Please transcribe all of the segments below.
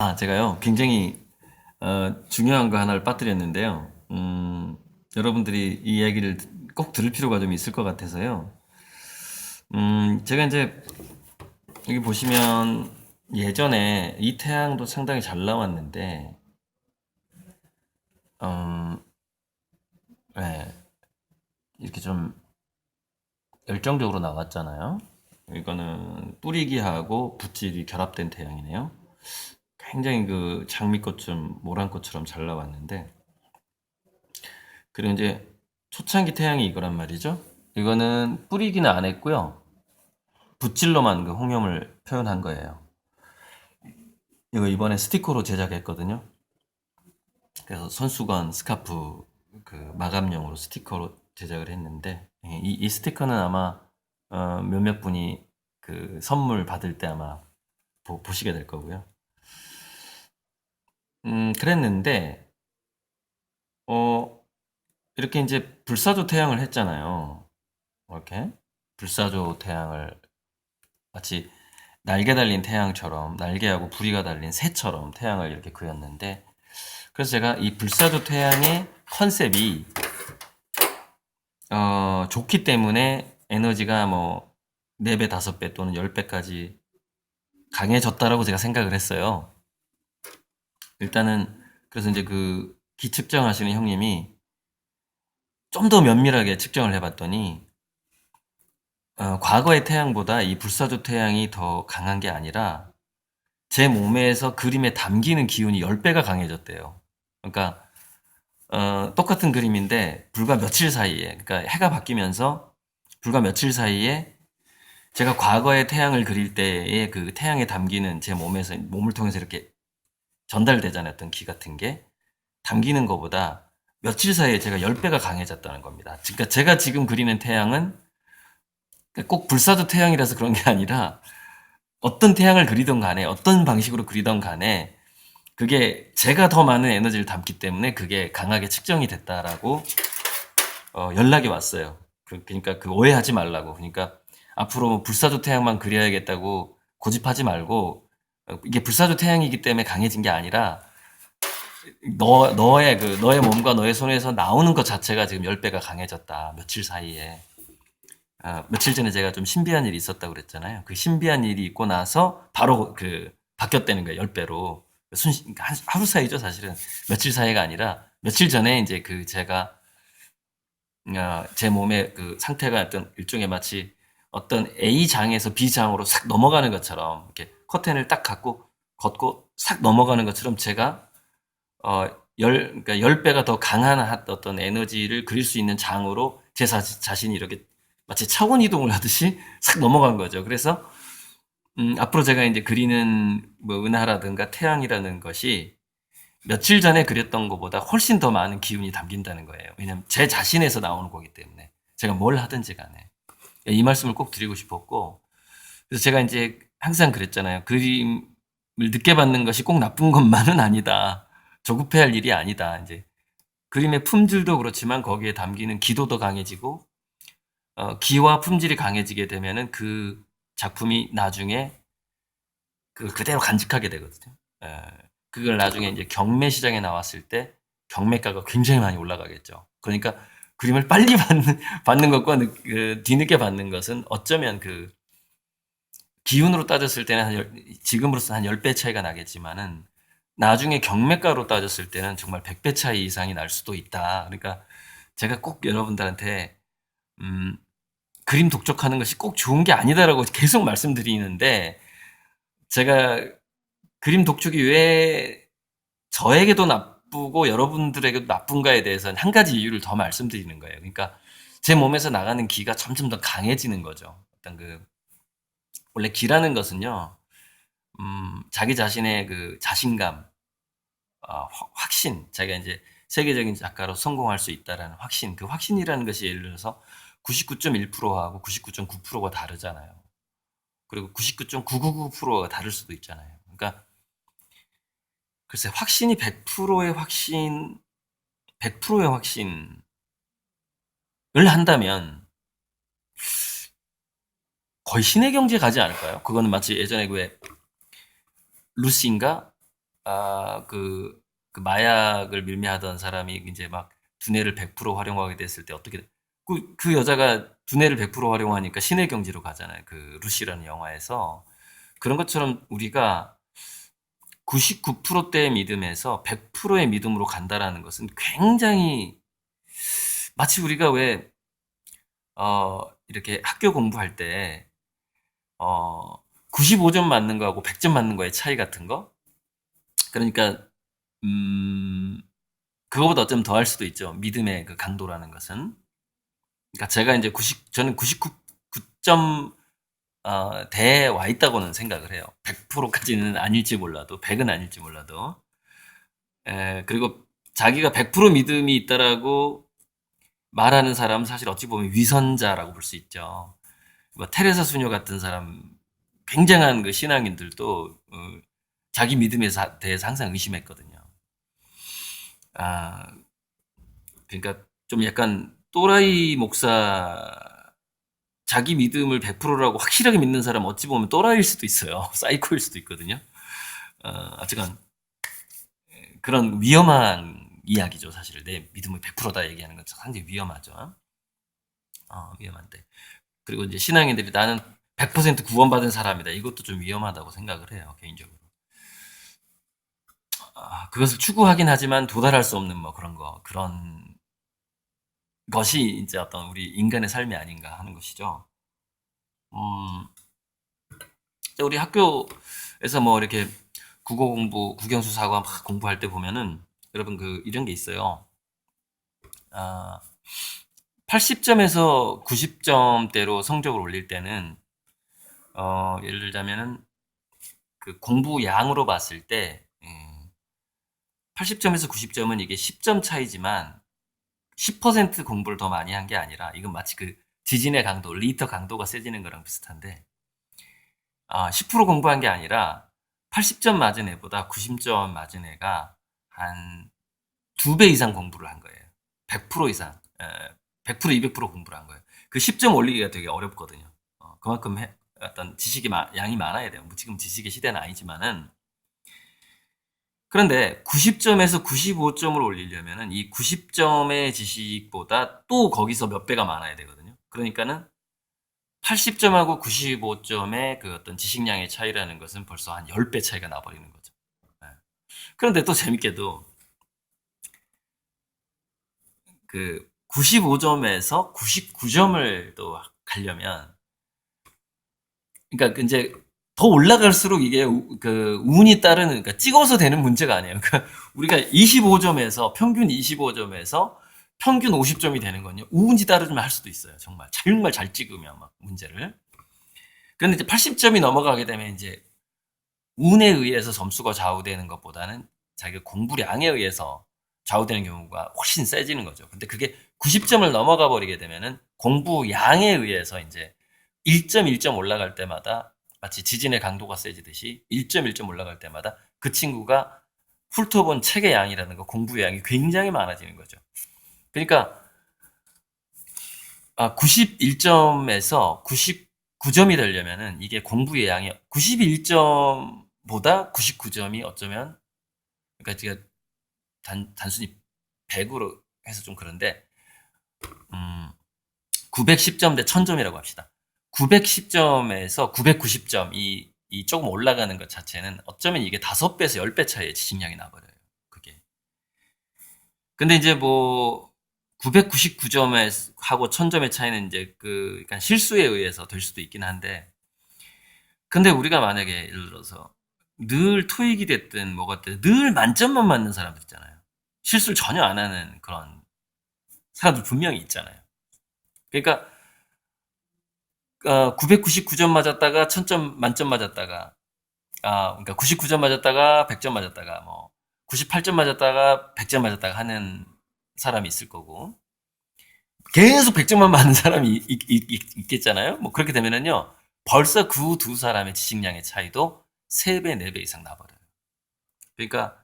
아, 제가요, 굉장히, 어, 중요한 거 하나를 빠뜨렸는데요. 음, 여러분들이 이 얘기를 꼭 들을 필요가 좀 있을 것 같아서요. 음, 제가 이제, 여기 보시면 예전에 이 태양도 상당히 잘 나왔는데, 음, 네, 이렇게 좀 열정적으로 나왔잖아요. 이거는 뿌리기하고 붓질이 결합된 태양이네요. 굉장히 그 장미꽃처럼 모란꽃처럼 잘 나왔는데 그리고 이제 초창기 태양이 이거란 말이죠. 이거는 뿌리기는 안 했고요. 붓질로만 그 홍염을 표현한 거예요. 이거 이번에 스티커로 제작했거든요. 그래서 손수건 스카프 그 마감용으로 스티커로 제작을 했는데 예, 이, 이 스티커는 아마 어, 몇몇 분이 그 선물 받을 때 아마 보, 보시게 될 거고요. 음, 그랬는데, 어, 이렇게 이제 불사조 태양을 했잖아요. 이렇게. 불사조 태양을 마치 날개 달린 태양처럼, 날개하고 부리가 달린 새처럼 태양을 이렇게 그렸는데, 그래서 제가 이 불사조 태양의 컨셉이, 어, 좋기 때문에 에너지가 뭐, 4배, 5배 또는 10배까지 강해졌다라고 제가 생각을 했어요. 일단은 그래서 이제 그 기 측정하시는 형님이 좀 더 면밀하게 측정을 해 봤더니 어, 과거의 태양보다 이 불사조 태양이 더 강한 게 아니라 제 몸에서 그림에 담기는 기운이 10 배가 강해졌대요. 그러니까 어, 똑같은 그림인데 불과 며칠 사이에 그러니까 해가 바뀌면서 불과 며칠 사이에 제가 과거의 태양을 그릴 때의 그 태양에 담기는 제 몸에서 몸을 통해서 이렇게 전달되잖아요. 어떤 기 같은 게 담기는 것보다 며칠 사이에 제가 10배가 강해졌다는 겁니다. 그러니까 제가 지금 그리는 태양은 꼭 불사조 태양이라서 그런 게 아니라 어떤 태양을 그리던 간에 어떤 방식으로 그리던 간에 그게 제가 더 많은 에너지를 담기 때문에 그게 강하게 측정이 됐다라고 어, 연락이 왔어요. 그, 그러니까 그 오해하지 말라고. 그러니까 앞으로 불사조 태양만 그려야겠다고 고집하지 말고 어, 이게 불사조 태양이기 때문에 강해진 게 아니라 너 너의 그 너의 몸과 너의 손에서 나오는 것 자체가 지금 10배가 강해졌다. 며칠 사이에. 아, 며칠 전에 제가 좀 신비한 일이 있었다고 그랬잖아요. 그 신비한 일이 있고 나서 바로 그 바뀌었다는 거예요. 10배로. 순 그러니까 한- 하루 사이죠, 사실은. 며칠 사이가 아니라 며칠 전에 이제 그 제가 어, 제 몸의 그 상태가 어떤 일종의 마치 어떤 A 장에서 B 장으로 싹 넘어가는 것처럼 이렇게 커튼을 딱 갖고 걷고 싹 넘어가는 것처럼 제가 어, 열, 그러니까 열 배가 더 강한 하- 어떤 에너지를 그릴 수 있는 장으로 제 자, 자신이 이렇게 마치 차원 이동을 하듯이 싹 넘어간 거죠. 그래서 음, 앞으로 제가 이제 그리는 뭐 은하라든가 태양이라는 것이 며칠 전에 그렸던 것보다 훨씬 더 많은 기운이 담긴다는 거예요. 왜냐면 제 자신에서 나오는 거기 때문에 제가 뭘 하든지 간에 이 말씀을 꼭 드리고 싶었고 그래서 제가 이제 항상 그랬잖아요. 그림을 늦게 받는 것이 꼭 나쁜 것만은 아니다. 조급해 할 일이 아니다. 이제 그림의 품질도 그렇지만 거기에 담기는 기도도 강해지고 어, 기와 품질이 강해지게 되면은 그 작품이 나중에 그 그대로 간직하게 되거든요. 예, 그걸 나중에 이제 경매 시장에 나왔을 때 경매가가 굉장히 많이 올라가겠죠. 그러니까 그림을 빨리 받는 받는 것과 늦- 그 뒤늦게 받는 것은 어쩌면 그 기운으로 따졌을 때는 한 열- 지금으로서 한 10배 차이가 나겠지만은 나중에 경매가로 따졌을 때는 정말 100배 차이 이상이 날 수도 있다. 그러니까 제가 꼭 여러분들한테 음, 그림 독촉하는 것이 꼭 좋은 게 아니다라고 계속 말씀드리는데 제가 그림 독촉이 왜 저에게도 나쁘고 여러분들에게도 나쁜가에 대해서는 한 가지 이유를 더 말씀드리는 거예요. 그러니까 제 몸에서 나가는 기가 점점 더 강해지는 거죠. 어떤 그 원래 기라는 것은요, 음, 자기 자신의 그 자신감, 어, 확- 확신, 자기가 이제 세계적인 작가로 성공할 수 있다라는 확신, 그 확신이라는 것이 예를 들어서 99.1%하고 99.9%가 다르잖아요. 그리고 99.999%가 다를 수도 있잖아요. 그러니까 글쎄 확신이 100%의 확신, 100%의 확신을 한다면 거의 신의 경지에 가지 않을까요? 그거는 마치 예전에 그왜 루시인가 아, 그, 그 마약을 밀매하던 사람이 이제 막 두뇌를 100% 활용하게 됐을 때 어떻게, 돼? 그, 그 여자가 두뇌를 100% 활용하니까 신의 경지로 가잖아요. 그 루시라는 영화에서. 그런 것처럼 우리가 99%대의 믿음에서 100%의 믿음으로 간다라는 것은 굉장히 마치 우리가 왜, 어, 이렇게 학교 공부할 때, 어, 95점 맞는 거하고 100점 맞는 거의 차이 같은 거? 그러니까, 음, 그거보다 어쩌면 더 할 수도 있죠. 믿음의 그 강도라는 것은. 그러니까 제가 이제 90, 저는 99점, 어, 대에 와 있다고는 생각을 해요. 100%까지는 아닐지 몰라도, 100은 아닐지 몰라도. 에, 그리고 자기가 100% 믿음이 있다라고 말하는 사람은 사실 어찌 보면 위선자라고 볼 수 있죠. 뭐 테레사 수녀 같은 사람, 굉장한 그 신앙인들도 어, 자기 믿음에 서 대해서 항상 의심했거든요. 아, 그러니까 좀 약간 또라이 목사 자기 믿음을 100%라고 확실하게 믿는 사람 어찌 보면 또라이일 수도 있어요. 사이코일 수도 있거든요. 어, 어쨌건 그런 위험한 이야기죠, 사실. 내 믿음을 100%다 얘기하는 건 상당히 위험하죠. 어, 위험한데. 그리고 이제 신앙인들이 나는 100% 구원받은 사람이다. 이것도 좀 위험하다고 생각을 해요, 개인적으로. 아, 그것을 추구하긴 하지만 도달할 수 없는 뭐 그런 거, 그런 것이 이제 어떤 우리 인간의 삶이 아닌가 하는 것이죠. 음, 우리 학교에서 뭐 이렇게 국어 공부, 국영수 사과 막 공부할 때 보면은 여러분 그 이런 게 있어요. 아, 80점에서 90점대로 성적을 올릴 때는 어, 예를 들자면은 그 공부 양으로 봤을 때 80점에서 90점은 이게 10점 차이지만 10% 공부를 더 많이 한 게 아니라 이건 마치 그 지진의 강도, 리터 강도가 세지는 거랑 비슷한데 아, 10% 공부한 게 아니라 80점 맞은 애보다 90점 맞은 애가 한 두 배 이상 공부를 한 거예요. 100% 이상. 100% 200% 공부를 한 거예요. 그 10점 올리기가 되게 어렵거든요. 어, 그만큼 해, 어떤 지식이 마, 양이 많아야 돼요. 뭐 지금 지식의 시대는 아니지만은 그런데 90점에서 95점을 올리려면은 이 90점의 지식보다 또 거기서 몇 배가 많아야 되거든요. 그러니까는 80점하고 95점의 그 어떤 지식량의 차이라는 것은 벌써 한 10배 차이가 나버리는 거죠. 네. 그런데 또 재밌게도 그 95점에서 99점을 또 가려면 그러니까 이제 더 올라갈수록 이게 그 운이 따르는 그러니까 찍어서 되는 문제가 아니에요. 그러니까 우리가 25점에서 평균 25점에서 평균 50점이 되는 건요. 운이 따르면 할 수도 있어요. 정말 정말 잘 찍으면 막 문제를. 그런데 이제 80점이 넘어가게 되면 이제 운에 의해서 점수가 좌우되는 것보다는 자기가 공부량에 의해서 좌우되는 경우가 훨씬 세지는 거죠. 근데 그게 90점을 넘어가 버리게 되면은 공부량에 의해서 이제 1점 1점 올라갈 때마다 마치 지진의 강도가 세지듯이 1.1점 올라갈 때마다 그 친구가 훑어본 책의 양이라는 거, 공부의 양이 굉장히 많아지는 거죠. 그러니까 91점에서 99점이 되려면은 이게 공부의 양이 91점보다 99점이 어쩌면 그러니까 제가 단, 단순히 100으로 해서 좀 그런데 음, 910점 대 1000점이라고 합시다. 910점에서 990점 이, 이 조금 올라가는 것 자체는 어쩌면 이게 5배에서 10배 차이의 지식량이 나버려요. 그게. 근데 이제 뭐 999점에 하고 1000점의 차이는 이제 그 그러니까 실수에 의해서 될 수도 있긴 한데 근데 우리가 만약에 예를 들어서 늘 토익이 됐든 뭐가 됐든 늘 만점만 맞는 사람들 있잖아요. 실수를 전혀 안 하는 그런 사람들 분명히 있잖아요. 그러니까 어, 999점 맞았다가 1000점 만점 맞았다가 아, 그러니까 99점 맞았다가 100점 맞았다가 뭐 98점 맞았다가 100점 맞았다가 하는 사람이 있을 거고 계속 100점만 맞는 사람이 있, 있, 겠잖아요뭐 그렇게 되면은요. 벌써 그 두 사람의 지식량의 차이도 3배, 4배 이상 나버려요. 그러니까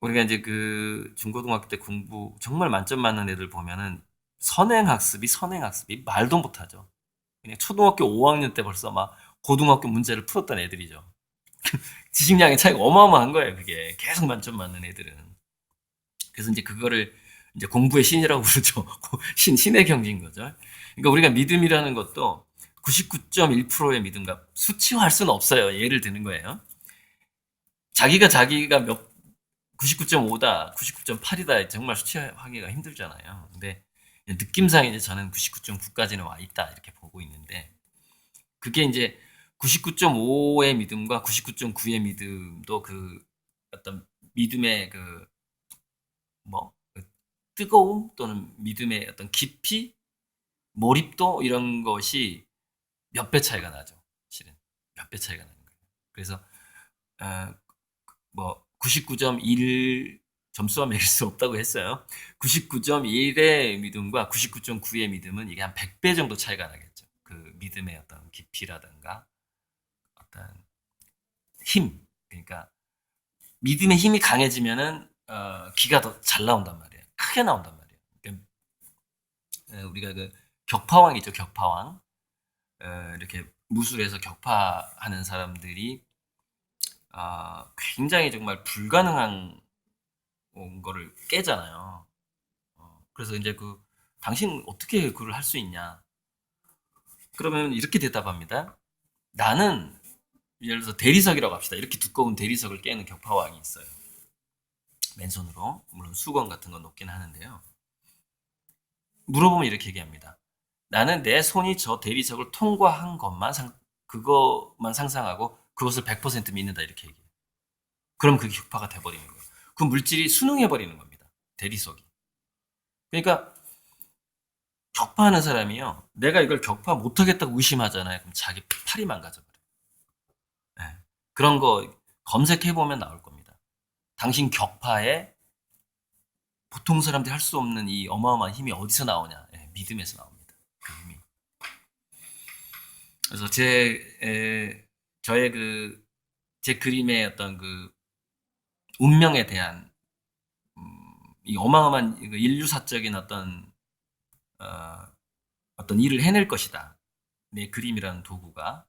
우리가 이제 그 중고등학교 때 공부 정말 만점 맞는 애들 보면은 선행학습이 선행학습이 말도 못하죠. 그냥 초등학교 5학년 때 벌써 막 고등학교 문제를 풀었던 애들이죠. 지식량의 차이가 어마어마한 거예요. 그게 계속 만점 맞는 애들은. 그래서 이제 그거를 이제 공부의 신이라고 부르죠. 신 신의 경지인 거죠. 그러니까 우리가 믿음이라는 것도 99.1%의 믿음과 수치화할 수는 없어요. 예를 드는 거예요. 자기가 자기가 몇 99.5다, 99.8이다 정말 수치하기가 힘들잖아요. 근데 느낌상 이제 저는 99.9까지는 와 있다 이렇게 보고 있는데 그게 이제 99.5의 믿음과 99.9의 믿음도 그 어떤 믿음의 그 뭐 뜨거움 또는 믿음의 어떤 깊이 몰입도 이런 것이 몇 배 차이가 나죠. 실은 몇 배 차이가 나는 거예요. 그래서 어, 뭐 99.1 점수와 매길 수 없다고 했어요. 99.1의 믿음과 99.9의 믿음은 이게 한 100배 정도 차이가 나겠죠. 그 믿음의 어떤 깊이라든가 어떤 힘. 그러니까 믿음의 힘이 강해지면은 어, 기가 더 잘 나온단 말이에요. 크게 나온단 말이에요. 그러니까, 어, 우리가 그 격파왕이죠, 격파왕. 어, 이렇게 무술에서 격파하는 사람들이 아, 굉장히 정말 불가능한 거를 깨잖아요. 어, 그래서 이제 그 당신 어떻게 그걸 할 수 있냐? 그러면 이렇게 대답합니다. 나는 예를 들어서 대리석이라고 합시다. 이렇게 두꺼운 대리석을 깨는 격파왕이 있어요. 맨손으로 물론 수건 같은 건 놓긴 하는데요. 물어보면 이렇게 얘기합니다. 나는 내 손이 저 대리석을 통과한 것만 상, 그것만 상상하고 그것을 100% 믿는다 이렇게 얘기해요. 그럼 그게 격파가 돼버리는 거예요. 그 물질이 순응해버리는 겁니다. 대리석이. 그러니까 격파하는 사람이요. 내가 이걸 격파 못하겠다고 의심하잖아요. 그럼 자기 팔이 망가져버려요. 네. 그런 거 검색해보면 나올 겁니다. 당신 격파에 보통 사람들이 할 수 없는 이 어마어마한 힘이 어디서 나오냐? 네, 믿음에서 나옵니다. 그 힘이. 그래서 제 에, 저의 그 제 그림의 어떤 그 운명에 대한 음, 이 어마어마한 그 인류사적인 어떤 어, 어떤 일을 해낼 것이다. 내 그림이라는 도구가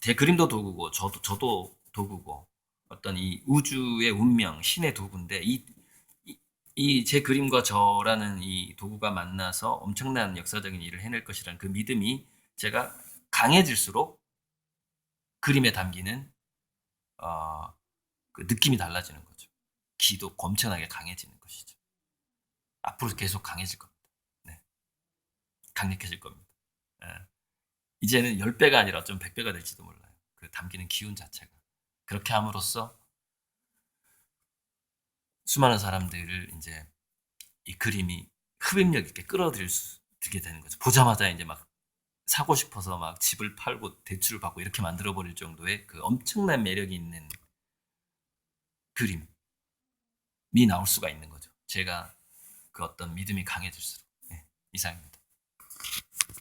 제 그림도 도구고 저도 저도 도구고 어떤 이 우주의 운명 신의 도구인데 이이제 그림과 저라는 이 도구가 만나서 엄청난 역사적인 일을 해낼 것이라는 그 믿음이 제가 강해질수록 그림에 담기는 어, 그 느낌이 달라지는 거죠. 기도 엄청나게 강해지는 것이죠. 앞으로 계속 강해질 겁니다. 네. 강력해질 겁니다. 네. 이제는 10배가 아니라 좀 100배가 될지도 몰라요. 그 담기는 기운 자체가. 그렇게 함으로써 수많은 사람들을 이제 이 그림이 흡입력 있게 끌어들일 수, 들게 되는 거죠. 보자마자 이제 막 사고 싶어서 막 집을 팔고 대출을 받고 이렇게 만들어 버릴 정도의 그 엄청난 매력이 있는 그림이 나올 수가 있는 거죠. 제가 그 어떤 믿음이 강해질수록 네, 이상입니다.